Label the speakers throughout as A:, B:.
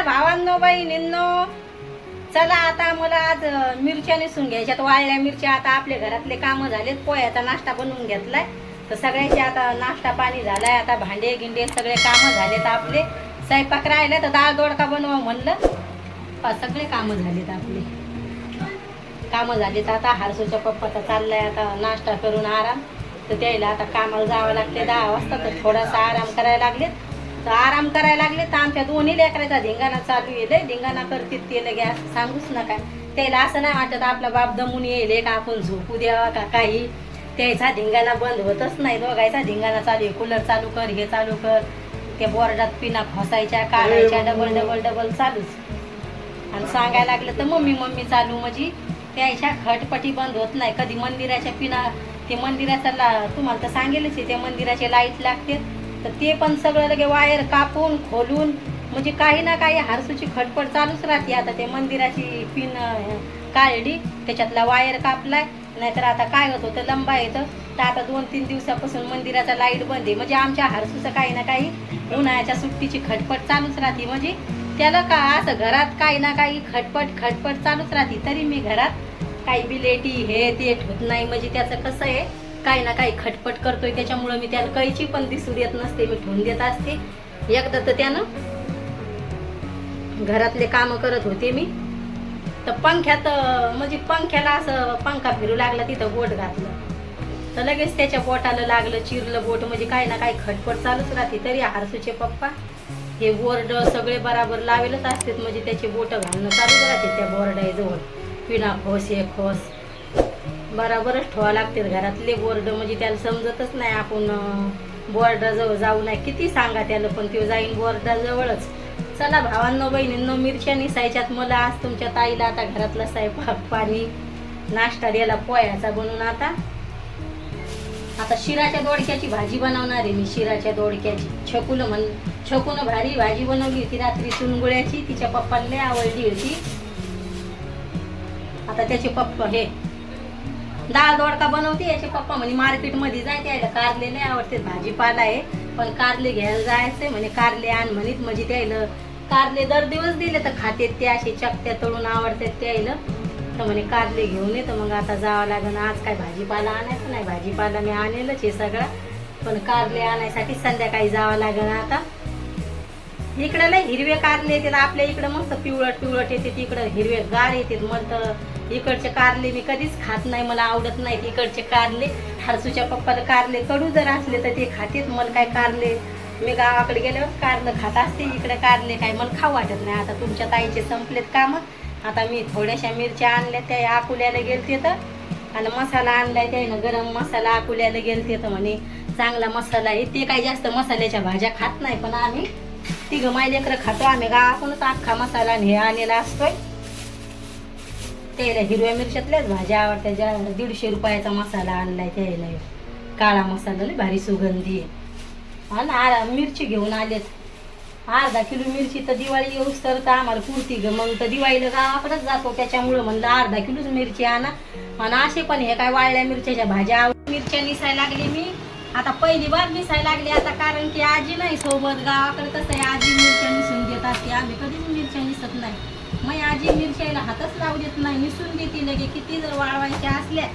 A: नमस्कार भावांनो बहिणींनो. चला आता मला आज मिरच्या नेसून घ्यायच्यात. वाळल्या मिरच्या आता आपल्या घरातले कामं झालेत. पोह्याचा नाश्ता बनवून घेतलाय. तर सगळ्याचे आता नाश्ता पाणी झालाय. आता भांडे गिंडे सगळे कामं झालेत आपले. स्वयंपाक राहिले तर डाळ दोडका बनवा म्हणलं. सगळे कामं झालेत आपले. कामं झालेत आता. हारसूच्या पप्पाचा चाललाय आता नाश्ता करून आराम. तर त्याला आता कामाला जावं लागते दहा वाजता तर थोडासा आराम करायला लागलेत. तर आराम करायला लागले तर आमच्या दोन्ही लेकराचा धिंगाणा चालू येईल धिंगाणा करतील ते लगे असं सांगूच नका. त्याला असं नाही वाटत आपला बाप दमून येईल का आपण झोपू द्यावा का काही? त्याचा धिंगाणा बंद होतच नाही. दोघायचा धिंगाणा चालू आहे. कूलर चालू कर हे चालू कर. त्या बोर्डात पिना खोसायच्या काढायच्या डबल डबल डबल चालूच. आणि सांगायला लागलं तर मम्मी मम्मी चालू म्हणजे त्याच्या खटपटी बंद होत नाही. कधी मंदिराच्या पिना ते मंदिराचा ला तुम्हाला तर सांगेलच आहे त्या मंदिराचे लाइट लागते. तर ते पण सगळं लगे वायर कापून खोलून म्हणजे काही ना काही हारसूची खटपट चालूच राहते. आता ते मंदिराची पिन काढली त्याच्यातला वायर कापलाय नाहीतर आता काय होत होतं लंबा येतं. तर आता दोन तीन दिवसापासून मंदिराचा लाइट बंद आहे. म्हणजे आमच्या हारसूचं काही ना काही उन्हाळ्याच्या सुट्टीची खटपट चालूच राहते. म्हणजे त्याला का असं घरात काही ना काही खटपट खटपट चालूच राहते. तरी मी घरात काही बिलेटी हे ते ठेवत नाही. म्हणजे त्याचं कसं आहे काही ना काही खटपट करतोय त्याच्यामुळं मी त्याला कैची पण दिसू देत नसते मी ठेवून देत असते. एकदा तर त्यानं घरातले काम करत होते मी. तर पंख्यात म्हणजे पंख्याला असं पंखा फिरू लागला तिथं बोट घातलं. तर लगेच त्याच्या बोटाला लागलं चिरलं बोट म्हणजे काही ना काही खटपट चालूच राहते. तरी हारसूचे पप्पा हे बोर्ड सगळे बराबर लावेलच असतात म्हणजे त्याचे बोट घालणं चालूच राहते त्या बोर्डाजवळ. पिना खोस हे खोस. बराबरच ठेवा लागते घरातले बोर्ड म्हणजे त्याला समजतच नाही आपण बोर्डाजवळ जाऊ नाही किती सांगा त्याला पण तो जाईन बोर्डाजवळच चला भावांनो बहिणींनो मिरच्या निसायच्यात मला आज तुमच्या ताईला आता घरातला स्वयंपाक पाणी नाश्ता द्यायला पोह्याचा बनवून आता. आता शिराच्या दोडक्याची भाजी बनवणार आहे मी शिराच्या दोडक्याची. छकुलं म्हण छकून भारी भाजी बनवली होती रात्री सुनगुळ्याची तिच्या पप्पाला आवडली होती. आता त्याचे पप्पा हे डाळ दोडका बनवते. याचे पप्पा म्हणे मार्केटमध्ये जाय यायला कारले नाही आवडते. भाजीपाला आहे पण कारले घ्यायला जायचंय म्हणे. कारले आण म्हणित म्हणजे त्याला कारले दर दिवस दिले तर खातेत ते असे चकत्या तळून आवडतात त्याला तर म्हणे कारले घेऊन ये. तर मग आता जावं लागेल. आज काय भाजीपाला आणायचं नाही. भाजीपाला मी आणेलच हे सगळा. पण कारले आणायसाठी संध्याकाळी जावं लागेल आता. इकडे नाही हिरवे कारले येतात आपल्या इकडे मस्त पिवळट पिवळट येते तिकडे हिरवे गार येतात मग तर इकडचे कारले मी कधीच खात नाही मला आवडत नाही इकडचे कारले. हरसूच्या पप्पाला कारले कडू जर असले तर ते खातेत मला काय कारले? मी गावाकडे गेल्यावर कारलं खात असते इकडे कारले काय मला खाऊ वाटत नाही. आता तुमच्या ताईचे संपलेत काम. आता मी थोड्याशा मिरच्या आणल्या त्या अकोल्याला गेलते तर. आणि मसाला आणलाय त्यानं गरम मसाला अकोल्याला गेलते तर म्हणे चांगला मसाला आहे ते काही जास्त मसाल्याच्या भाज्या खात नाही पण आम्ही तिघं माय लेकरं खातो आम्ही. गावाकडूनच अख्खा मसाला आणि हे आणलेला असतोय. त्याला हिरव्या मिरच्यातल्याच भाज्या आवडत्या ज्या दीडशे रुपयाचा मसाला आणलाय त्याला. काळा मसाला लय भारी सुगंधी आहे. आणि मिरची घेऊन आलेत. अर्धा किलो मिरची तर दिवाळी येऊस तर तर आम्हाला पुरती ग. मग तर दिवाळीला गावाकडेच जातो. त्याच्यामुळं म्हणलं अर्धा किलोच मिरची आणा. आणि असे पण हे काय वाळल्या मिरच्याच्या भाज्या. मिरच्या निसायला लागली मी. आता पहिली बार निसायला लागली आता कारण की आजी नाही सोबत. गावाकडे कसं आहे आजी मिरच्या निसून देत असते. आम्ही कधीच मिरच्या निसत नाही. मग आजी मिरच्याला हातच लावू देत नाही. निसून देते लगे. किती जर वाळवायच्या असल्या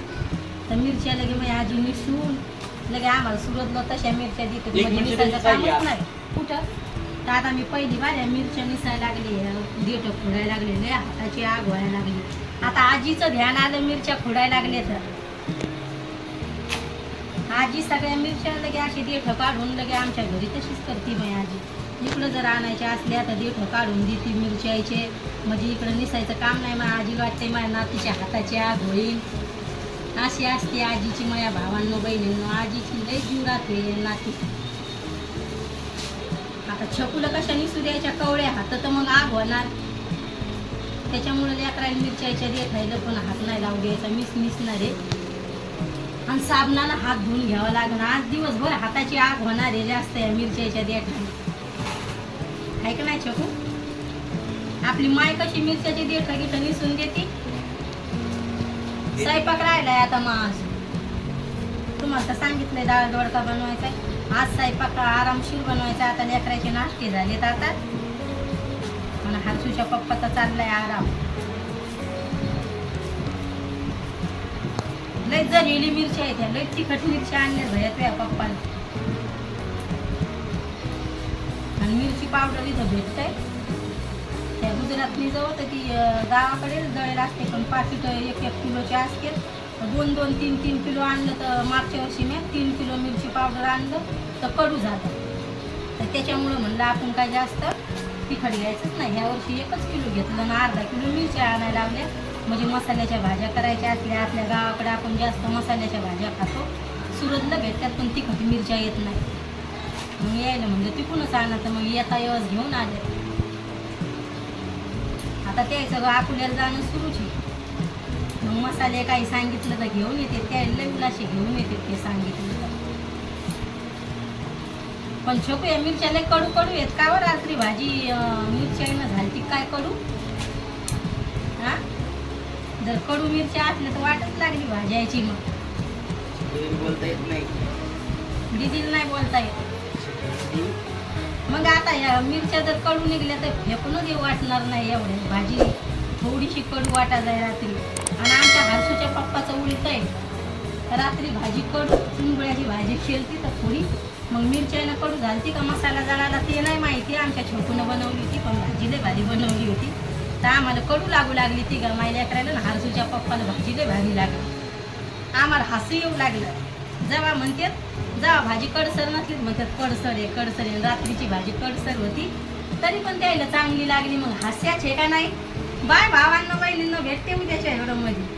A: तर मिरच्या लगे मग आजी निसून. लगे आम्हाला सुरतला तशा मिरच्या देते म्हणजे कामच. नाही. कुठं? तर आता मी पहिली बार या मिरच्या निसायला लागली. देठ खुडायला लागलेले हाताची आग व्हायला लागली. आता आजीचं ध्यान आलं मिरच्या खुडायला लागले तर. आजी सगळ्या मिरच्या लगे अशी देठ काढून लगे आमच्या घरी तशीच करते मी आजी. इकडं जर आणायच्या असल्या तर देठ काढून देते मिरच्याचे. म्हणजे इकडं निसायचं काम नाही मग आजी वाटते माझ्या नातीच्या हाताची आग होईल. अशी असते आजीची माझ्या भावांनो बहिणींनो. आजीची लय जीव राहते नाती. आता छकुलं कशा निसू द्यायच्या? कवळ्या हात तर मग आग होणार. त्याच्यामुळे लेकरायला मिरच्याच्या राहिलं पण हात नाही लावू द्यायचा. मिस मिसणार आहे. आणि साबणाला हात धुवून घ्यावा लागणार आज दिवसभर हाताची आग होणार आहे जास्त या मिरच्याच्या देठाने. आहे का नाही छकू? आपली माय कशी मिरच्याची देठ गिठ निसून देते? स्वयंपाक राहिलाय आता मास तुम्हाला तर सांगितलंय डाळ दोडका बनवायचा आज स्वयंपाक आरामशीर बनवायचा आता लेकराचे नाश्ते झालेत आता. आणि हर्षूच्या पप्पाचा चाललाय आराम. लय जळलेली मिरची आहे त्या लय तिखट मिरची आणल्या भया तुझ्या पप्पाला. आणि मिरची पावडर इथं भेटतंय. त्या गुजरातली जवळ तर ती गावाकडे दळेल असते पण पाकिट एक एक किलोचे असते तर दोन दोन तीन तीन किलो आणलं तर मागच्या वर्षी मी तीन किलो मिरची पावडर आणलं तर कडू झालं. तर त्याच्यामुळं म्हणलं आपण काय जास्त तिखट घ्यायचंच नाही. ह्या वर्षी एकच किलो घेतलं ना अर्धा किलो मिरच्या आणायला लावल्या. म्हणजे मसाल्याच्या भाज्या करायच्या असल्या आपल्या गावाकडे आपण जास्त मसाल्याच्या भाज्या खातो. सुरतला भेटतात पण तिखट मिरच्या येत नाही. मग यायला म्हणजे तिकूनच आणायचं मग येता येवस घेऊन आले. आता ते सगळं अकोल्याला जाणं सुरूच आहे. मग मसाले काही सांगितलं तर घेऊन येते त्याला उलाशी घेऊन येते ते सांगितलं तर. पण छोकू या मिरच्याला कडू कडू येत का बरं रात्री भाजी मिरच्या झाली झाली काय कडू? जर कडू मिरच्या असल्या तर वाटच लागली भाजायची मग.
B: बोलता येत नाही.
A: दिदीला नाही बोलता येत. मग आता या मिरच्या जर कडू निघल्या तर फेकूनच येऊ वाटणार नाही एवढ्या भाजी थोडीशी कडू वाटा जाय रात्री. आणि आमच्या हरसूच्या पप्पाचं उलट आहे. रात्री भाजी कडू चिंबळ्याची भाजी खेळती तर थोडी. मग मिरच्यानं कडू घालती का मसाला जळाला ते नाही माहिती. आमच्या छोटूनं बनवली होती पण भाजी लय भारी बनवली होती. तर आम्हाला कडू लागू लागली ती का मायल्या करायला ना हरसूच्या पप्पाला भाजी लय भारी लागली. आम्हाला हसू येऊ लागलं. जेव्हा म्हणतात जेव्हा भाजी कडसर नसली म्हणतात कडसर आहे कडसर आहे. रात्रीची भाजी कडसर होती. तरी पण त्याला चांगली लागली. मग हास्याच का नाही? बाय भावांना बहिणींना भेटते उद्याच्या एवढं मध्ये.